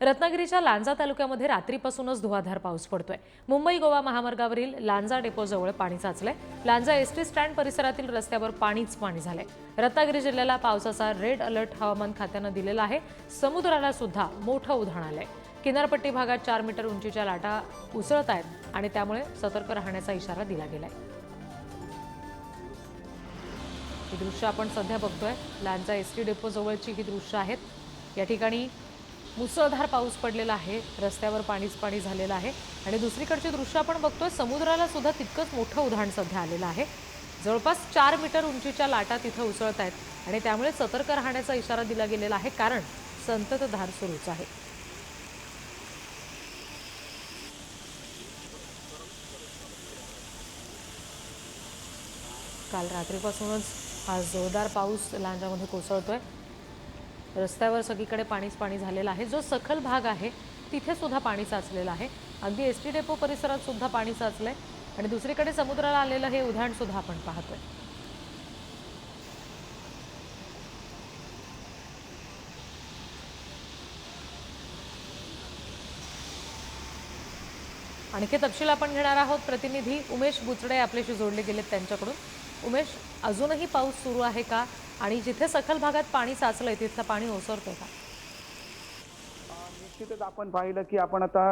रत्नागिरीच्या लांजा तालुक्यामध्ये रात्रीपासूनच धुवाधार पाऊस पडतोय. मुंबई गोवा महामार्गावरील लांजा डेपोजवळ पाणी साचलंय. लांजा एसटी स्टँड परिसरातील रस्त्यावर पाणीच पाणी झालंय. रत्नागिरी जिल्ह्याला पावसाचा रेड अलर्ट हवामान खात्यानं दिलेला आहे. समुद्राला सुद्धा मोठं उधाण आलंय. किनारपट्टी भागात चार मीटर उंचीच्या लाटा उसळत आहेत आणि त्यामुळे सतर्क राहण्याचा इशारा दिला गेलाय. ही दृश्य आपण सध्या बघतोय. लांजा एस टी डेपो जवळची ही दृश्य आहेत. या ठिकाणी मुसळधार पाऊस पडलेला आहे. रस्त्यावर पाणीच पाणी झालेलं आहे. आणि दुसरीकडची दृश्य आपण बघतोय समुद्राला सुद्धा तितकंच मोठं उधाण सध्या आलेलं आहे. जवळपास चार मीटर उंचीच्या लाटा तिथं उसळत आहेत आणि त्यामुळे सतर्क राहण्याचा इशारा दिला गेलेला आहे कारण संततधार सुरूच आहे. काल रात्रीपासूनच हा जोरदार पाऊस लांजामध्ये कोसळतोय. रस्त्यावर सगळीकडे पाणीच पाणी झालेलं आहे. जो सखल भाग आहे तिथे सुद्धा पाणी साचलेलं आहे. अगदी एस टी डेपो परिसरात सुद्धा पाणी साचलंय. आणि दुसरीकडे समुद्राला आलेलं हे उदाहरण सुद्धा आपण पाहतोय. आणखी तपशील आपण घेणार आहोत. प्रतिनिधी उमेश बुचडे आपल्याशी जोडले गेलेत त्यांच्याकडून. उमेश अजूनही पाऊस सुरू आहे का? आणि जिथे सखल भागात पाणी साचलंय तिथलं पाणी ओसरतंय का? निश्चितच आपण पाहिलं की आपण आता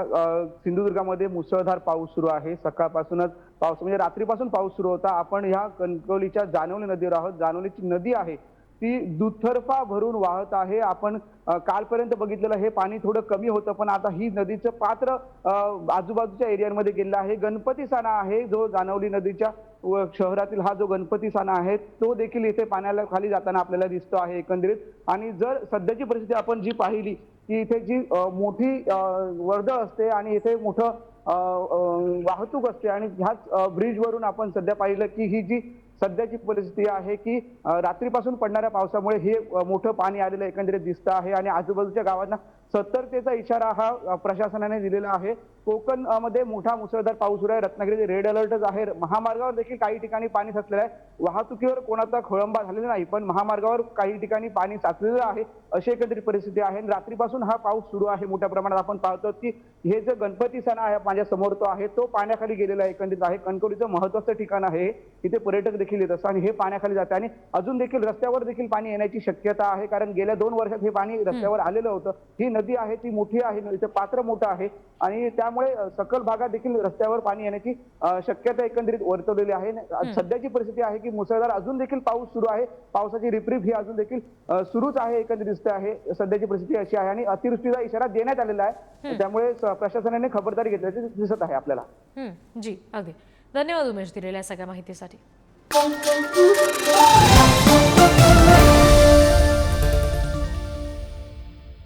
सिंधुदुर्गामध्ये मुसळधार पाऊस सुरू आहे. सकाळपासूनच पाऊस म्हणजे रात्रीपासून पाऊस सुरू होता. आपण ह्या कणकवलीच्या जानवली नदीवर आहोत. जानवलीची नदी आहे. ती दुतर्फा भरून वाहत आहे. आपण कालपर्यंत बघितलेलं हे पाणी थोडं कमी होतं पण आता ही नदीचं पात्र आजूबाजूच्या एरियांमध्ये गेलेलं आहे. गणपती साना आहे जो जानवली नदीच्या व शहरातील हा जो गणपती साना आहे तो देखील इथे पाण्याला खाली जाताना आपल्याला दिसतो आहे एकंदरीत. आणि जर सध्याची परिस्थिती आपण जी पाहिली की इथे जी मोठी वर्दळ असते आणि इथे मोठं वाहतूक असते आणि ह्याच ब्रिजवरून आपण सध्या पाहिलं की ही जी सध्याची परिस्थिती आहे की रात्रीपासून पडणाऱ्या पावसामुळे हे मोठं पाणी आलेलं एकंदरीत दिसतं आहे आणि आजूबाजूच्या गावांना सतर्कतेचा इशारा हा प्रशासनाने दिलेला आहे. कोकणमध्ये मोठा मुसळधार पाऊस सुरू आहे. रत्नागिरी रेड अलर्टच आहे. महामार्गावर देखील काही ठिकाणी पाणी साचलेलं आहे. वाहतुकीवर कोणाचा खोळंबा झालेला नाही पण महामार्गावर काही ठिकाणी पाणी साचलेलं आहे. अशी एकत्रित परिस्थिती आहे. रात्रीपासून हा पाऊस सुरू आहे. मोठ्या प्रमाणात आपण पाहतो की हे जे गणपती सण आहे माझ्यासमोर तो आहे तो पाण्याखाली गेलेला आहे एकंदरीत. आहे कणकवलीचं महत्वाचं ठिकाण आहे. इथे पर्यटक देखील येत असतात आणि हे पाण्याखाली जाते. आणि अजून देखील रस्त्यावर देखील पाणी येण्याची शक्यता आहे. कारण गेल्या दोन वर्षात हे पाणी रस्त्यावर आलेलं होतं. ही नदी आहे ती मोठी आहे नदीचं पात्र मोठं आहे. आणि त्यामुळे सकल भागात देखील रस्त्यावर पाणी येण्याची शक्यता एकंदरीत वर्तवलेली आहे. न- सध्याची परिस्थिती आहे की मुसळधार अजून देखील पाऊस सुरू आहे. पावसाची रिपरिप ही अजून देखील सुरूच आहे एकंदरीत दिसते आहे. सध्याची परिस्थिती अशी आहे आणि अतिवृष्टीचा इशारा देण्यात आलेला आहे. त्यामुळे प्रशासनाने खबरदारी घेतल्याचे दिसत आहे आपल्याला. हं, जी अगदी. धन्यवाद उमेश दिलेल्या सगळ्या माहितीसाठी.